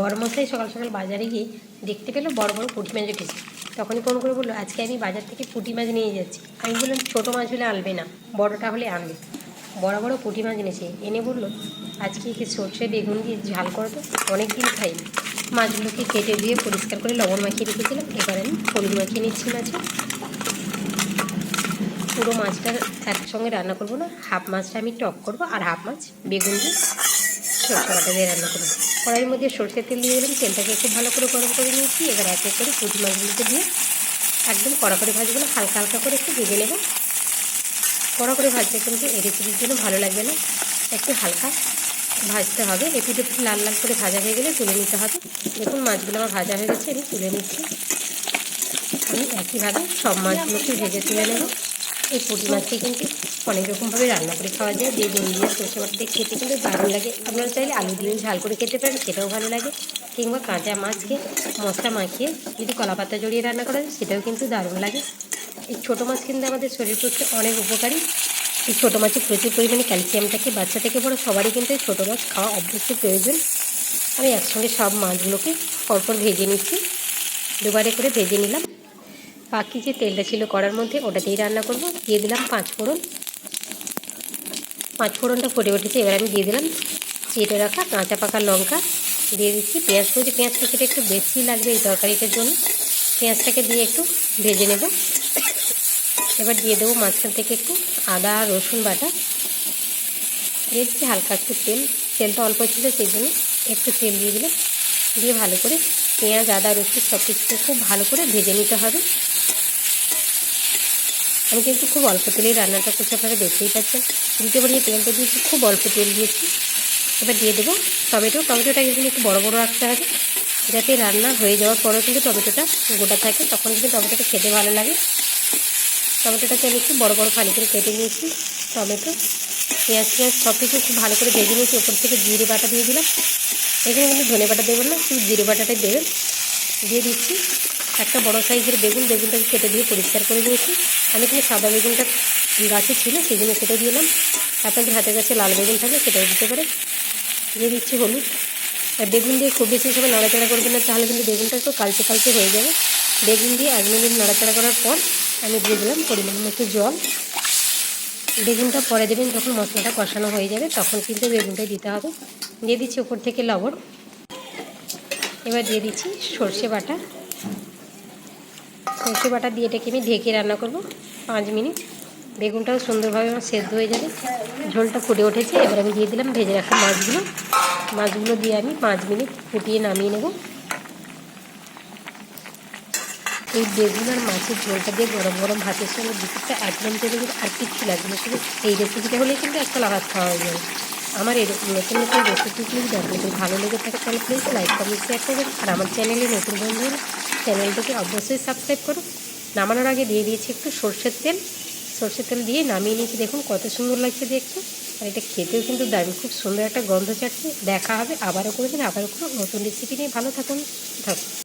বড় মশাই সকাল সকাল বাজারে গিয়ে দেখতে পেল বড় বড় পুঁটি মাছ উঠেছে। তখনই ফোন করে বলল, আজকে আমি বাজার থেকে পুঁটি মাছ নিয়ে যাচ্ছি। আমি বললাম, ছোটো মাছ হলে আনবে না, বড়টা হলে আনবে। বড় বড় পুঁটি মাছ এনেছে। এনে বলল, আজকে কি সর্ষে, বেগুন দিয়ে ঝাল করো তো অনেক দিন খাই মাছগুলোকে কেটে দিয়ে পরিষ্কার করে লবণ মাখিয়ে রেখেছিলাম। এবার আমি হলুদ মাখিয়ে নিচ্ছি মাছে পুরো মাছটা একসঙ্গে রান্না করব না, হাফ মাছটা আমি টক করব আর হাফ মাছ বেগুন দিয়ে। সরষে দিয়ে রান্না করব। কড়াইয়ের মধ্যে সরষের তেল দিয়ে দিলাম। তেলটাকে খুব ভালো করে গরম করে নিয়েছি। এবার এক এক করে পুঁটি মাছগুলোকে দিয়ে একদম কড়া করে ভাজগুলো হালকা হালকা করে একটু ভেজে নেব। কড়া করে ভাজতে কিন্তু এই রেসিপির জন্য ভালো লাগবে না। একটু হালকা ভাজতে হবে। একটু একটু লাল লাল করে ভাজা হয়ে গেলে তুলে নিতে হবে। দেখুন মাছগুলো আমার ভাজা হয়ে গেছে, আমি তুলে নিচ্ছি। আমি একইভাবে সব মাছগুলোকে ভেজে তুলে নেব। এই পুঁটি মাছটি কিন্তু অনেক রকমভাবে রান্না করে খাওয়া যায়। বেগুন দিয়ে সরষে বাটা খেতে কিন্তু দারুণ লাগে। আপনারা চাইলে আলু দিয়ে ঝাল করে খেতে পারেন সেটাও ভালো লাগে। কিংবা কাঁচা মাছকে মশলা মাখিয়ে যদি কলা পাতা জড়িয়ে রান্না করা যায়, সেটাও কিন্তু দারুণ লাগে। এই ছোটো মাছ কিন্তু আমাদের শরীর পক্ষে অনেক উপকারী। এই ছোটো মাছে প্রচুর পরিমাণে ক্যালসিয়াম থাকে, বাচ্চা থেকে বড় সবারই কিন্তু এই ছোটো মাছ খাওয়া অবশ্যই প্রয়োজন। আমি একসঙ্গে সব মাছগুলোকে পরপর ভেজে নিচ্ছি। দুবারে করে ভেজে নিলাম। বাকি যে তেলটা ছিল কড়ার মধ্যে, ওটা ওটাতেই রান্না করব। দিয়ে দিলাম পাঁচ ফোড়ন। পাঁচ ফোড়নটা ফুটে উঠেছে, এবার আমি দিয়ে দিলাম চেটে রাখা কাঁচা পাকা লঙ্কা। দিয়ে দিচ্ছি পেঁয়াজ কুচি। পেঁয়াজ কুচিটা একটু বেশি লাগবে এই তরকারিটার জন্য। পেঁয়াজটাকে দিয়ে একটু ভেজে নেব। এবার দিয়ে দেবো মাঝখান থেকে একটু আদা, রসুন বাটা। দিয়ে দিচ্ছি হালকা একটু তেল। তেলটা অল্প ছিল, সেই জন্য একটু তেল দিয়ে দিলাম। দিয়ে ভালো করে পেঁয়াজ, আদা, রসুন সব কিছুকে খুব ভালো করে ভেজে নিতে হবে। আমি কিন্তু খুব অল্প তেলেই রান্নাটা করছি, আপনারা দেখতেই পাচ্ছেন। দ্বিতীয়বার নিয়ে তেলটা দিয়েছি খুব অল্প তেল দিয়েছি। এবার দিয়ে দেবো টমেটো। টমেটোটা কিন্তু একটু বড় বড় রাখতে হবে। যাতে রান্না হয়ে যাওয়ার পরেও কিন্তু টমেটোটা গোটা থাকে, তখন কিন্তু টমেটোটা খেতে ভালো লাগে। টমেটোটাকে আমি একটু বড় বড় ফালি করে কেটে নিয়েছি টমেটো। পেঁয়াজ পেঁয়াজ সব কিছু খুব ভালো করে ভেজে নিয়েছি, ওপর থেকে জিরে বাটা দিয়ে দিলাম। এখানে কিন্তু ধনে বাটা দেবেন না শুধু জিরে বাটাটাই দেবেন। দিয়ে দিচ্ছি একটা বড় সাইজের বেগুন, বেগুনটাকে কেটে দিয়ে পরিষ্কার করে নিয়েছি। আমি কিন্তু সাদা বেগুনটা গাছে ছিল সেই জন্য সেটা দিলাম। আপনাদের হাতের কাছে লাল বেগুন থাকলে সেটাও দিতে পারে দিয়ে দিচ্ছি হলুদ। আর বেগুন দিয়ে খুব বেশি সময় নাড়াচাড়া করবেন না, তাহলে কিন্তু বেগুনটা একটু কালচে কালচে হয়ে যাবে। বেগুন দিয়ে এক মিনিট নাড়াচাড়া করার পর আমি দিয়ে দিলাম পরিমাণ মতো জল। বেগুনটা পরে দেবেন, যখন মশলাটা কষানো হয়ে যাবে, তখন কিন্তু বেগুনটা দিতে হবে। দিয়ে দিচ্ছি উপর থেকে লবণ। এবার দিয়ে দিচ্ছি সর্ষে বাটা। সর্ষে বাটা দিয়ে এটাকে আমি ঢেকে রান্না করব পাঁচ মিনিট। বেগুনটাও সুন্দরভাবে আমার সেদ্ধ হয়ে যাবে। ঝোলটা ফুটে উঠেছে। এবার আমি দিয়ে দিলাম ভেজে রাখা মাছগুলো। মাছগুলো দিয়ে আমি পাঁচ মিনিট ফুটিয়ে নামিয়ে নেব। এই বেগুন আর মাছের ঝোলটা দিয়ে গরম গরম ভাতের সঙ্গে দুপুরটা একদম গেলে আর কিচ্ছু লাগবে না। শুধু এই রেসিপিটা হলেই কিন্তু একটা ভাত খাওয়া হয়ে যাবে। আমার এরকম নতুন নতুন রেসিপি রেসিপিগুলি যদি ভালো লেগে থাকে তাহলে প্লিজ লাইক কমেন্ট শেয়ার করবেন আর আমার চ্যানেলে নতুন বন্ধু হলে চ্যানেলটাকে অবশ্যই সাবস্ক্রাইব করুন নামানোর আগে দিয়ে দিয়েছি একটু সর্ষের তেল। সর্ষের তেল দিয়ে নামিয়ে নিয়েছি। দেখুন কত সুন্দর লাগছে দেখতে। আর এটা খেতেও কিন্তু দারুণ, খুব সুন্দর একটা গন্ধ চাটছে দেখা হবে আবারও করে দিন, আবারও কোনো নতুন রেসিপি নিয়ে। ভালো থাকুন থাকুন।